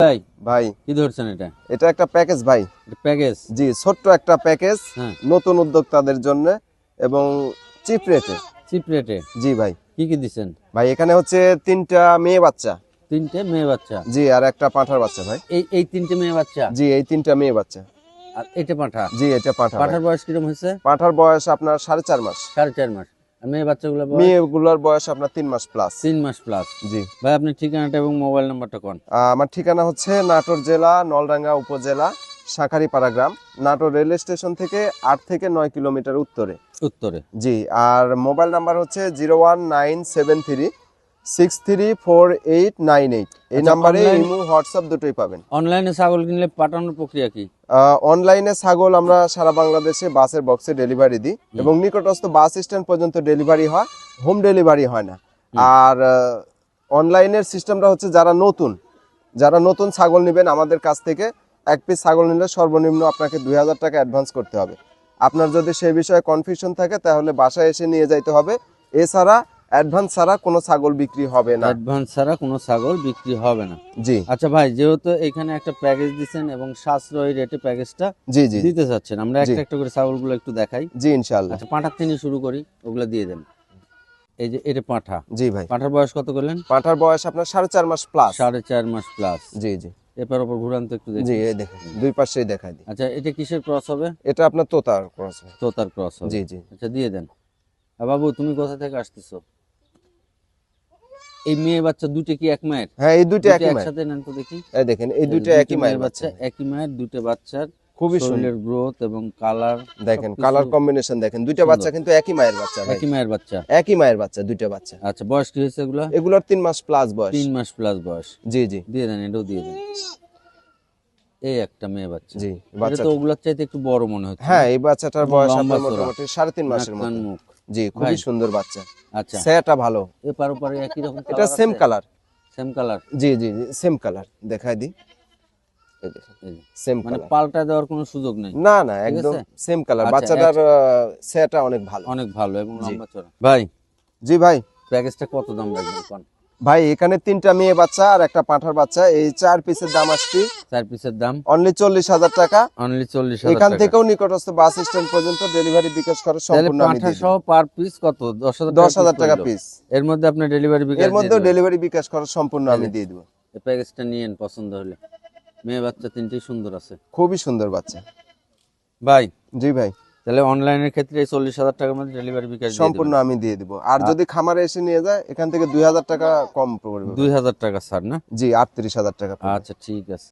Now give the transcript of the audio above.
ভাই ভাই। কি ধরছেন এটা? এটা একটা প্যাকেজ ভাই। প্যাকেজ? জি ছোট্ট একটা প্যাকেজ। হ্যাঁ। নতুন উদ্যোক্তাদের জন্য এবং চিপ রেটে। চিপ রেটে? জি ভাই। কি কি দিচ্ছেন? ভাই এখানে হচ্ছে তিনটা মেয়ে বাচ্চা। তিনটে মেয়ে বাচ্চা? জি আর একটা পাঁঠার বাচ্চা ভাই। এই এই তিনটে মেয়ে বাচ্চা? জি এই তিনটা মেয়ে বাচ্চা। আর এটা পাঠা? জি এটা পাঁঠা। পাঠার বয়স কীরকম হয়েছে? পাঁঠার বয়স আপনার সাড়ে চার মাস। সাড়ে চার মাস। মেয়ে বাচ্চাগুলো মেয়েগুলোর বয়স আপনার তিন মাস প্লাস তিন মাস প্লাস জি। ভাই আপনি ঠিকানাটা এবং মোবাইল নাম্বারটা কোন? আমার ঠিকানা হচ্ছে নাটোর জেলা নলডাঙ্গা উপজেলা শাখারি গ্রাম নাটোর রেল স্টেশন থেকে আট থেকে নয় কিলোমিটার উত্তরে। উত্তরে। জি আর মোবাইল নাম্বার হচ্ছে zero one nine seven three six three four eight nine eight এই আচ্ছা, নাম্বারে ইমো হোয়াটসঅ্যাপ দুটোই পাবেন। অনলাইনে ছাগল কিনলে পাঠানোর প্রক্রিয়া কি? অনলাইনে ছাগল আমরা সারা বাংলাদেশে বাসের বক্সে ডেলিভারি দিই এবং নিকটস্থ বাস স্ট্যান্ড পর্যন্ত ডেলিভারি হয় হোম ডেলিভারি হয় না। আর অনলাইনের সিস্টেমটা হচ্ছে যারা নতুন যারা নতুন ছাগল নেবেন আমাদের কাছ থেকে এক পিস ছাগল নিলে সর্বনিম্ন আপনাকে দুই হাজার টাকা অ্যাডভান্স করতে হবে। আপনার যদি সেই বিষয়ে কনফিউশন থাকে তাহলে বাসায় এসে নিয়ে যাইতে হবে। এছাড়া অ্যাডভান্স ছাড়া কোনো ছাগল বিক্রি হবে না। অ্যাডভান্স ছাড়া কোনো ছাগল বিক্রি হবে না। জি। আচ্ছা ভাই যেহেতু এখানে একটা প্যাকেজ দিচ্ছেন এবং সাশ্রয়ী রেটে প্যাকেজটা জি জি। দিতে চাচ্ছেন আমরা একটা একটা করে ছাগলগুলো একটু দেখাই। জি ইনশাল্লাহ আচ্ছা পাঁঠার থেকে শুরু করি ওগুলো দিয়ে দেন। এই যে এটা পাঁঠা। জি ভাই। পাঁঠার বয়স কত করলেন? পাঁঠার বয়স আপনার সাড়ে চার মাস প্লাস সাড়ে চার মাস প্লাস জি জি। এরপর ওপর ঘুরান তো একটু দেখি। জি এই দেখেন দুই পাশেই দেখাই দিই। আচ্ছা এটা কিসের ক্রস হবে? এটা আপনার তোতার ক্রস তোতার ক্রস হবে। জি জি। আচ্ছা দিয়ে দেন। বাবু তুমি কোথা থেকে আসতেছো? এই মেয়ে বাচ্চা দুটো কি এক মায়ের? হ্যাঁ এই দুইটা দুটো একই মায়ের। একসাথে নেন তো দেখি। এই দেখেন এই দুইটা দুটো একই মায়ের বাচ্চা। একই মায়ের দুটো বাচ্চার খুবই সুন্দর। গ্রোথ এবং কালার দেখেন কালার কম্বিনেশন দেখেন দুইটা বাচ্চা কিন্তু একই মায়ের বাচ্চা একই মায়ের বাচ্চা। একই মায়ের বাচ্চা দুইটা বাচ্চা। আচ্ছা বয়স কি হয়েছে এগুলো? এগুলোর তিন মাস প্লাস বয়স। তিন মাস প্লাস বয়স। জি জি। দিয়ে দেন এটাও দিয়ে দেন। এই একটা মেয়ে বাচ্চা। জি বাচ্চা তো ওগুলোর চাইতে একটু বড় মনে হচ্ছে। হ্যাঁ এই বাচ্চাটার বয়স আপনার মোটামুটি সাড়ে তিন মাসের মতো। মুখ। জি খুবই। সুন্দর বাচ্চা। আচ্ছা। সেটা ভালো। এপার ওপারে একই রকম এটা সেম কালার সেম কালার জি জি জি সেম কালার দেখাই দিই সেম মানে পাল্টা দেওয়ার কোনো সুযোগ নেই। না না একদম সেম কালার আচ্ছা, বাচ্চাটার সেটা অনেক ভালো। অনেক ভালো এবং লম্বা চড়া ভাই। জি ভাই। প্যাকেজটা কত দাম রাখবেন কোন ভাই এখানে তিনটা মেয়ে বাচ্চা আর একটা পাঁঠার বাচ্চা। এই চার পিসের দাম আসছে। চার পিসের দাম। অনলি চল্লিশ হাজার টাকা। অনলি চল্লিশ এখান থেকেও নিকটস্থ বাস স্ট্যান্ড পর্যন্ত ডেলিভারি বিকাশ খরচ সম্পূর্ণ আমি পাঁঠা সহ পার পিস কত? দশ হাজার দশ হাজার টাকা পিস এর মধ্যে আপনার ডেলিভারি বিকাশ এর মধ্যেও ডেলিভারি বিকাশ খরচ সম্পূর্ণ আমি দিয়ে দেবো। এই প্যাকেজটা নিয়েন পছন্দ হলে। মেয়ে বাচ্চা তিনটেই সুন্দর আছে। খুবই সুন্দর বাচ্চা। ভাই। জি ভাই। তাহলে অনলাইনের ক্ষেত্রে এই চল্লিশ হাজার টাকার মধ্যে ডেলিভারি বিকাশ সম্পূর্ণ আমি দিয়ে দিব। আর যদি খামারে এসে নিয়ে যায় এখান থেকে দুই হাজার টাকা কম পড়বে। দুই হাজার টাকা স্যার না? জি আটত্রিশ হাজার টাকা আচ্ছা ঠিক আছে।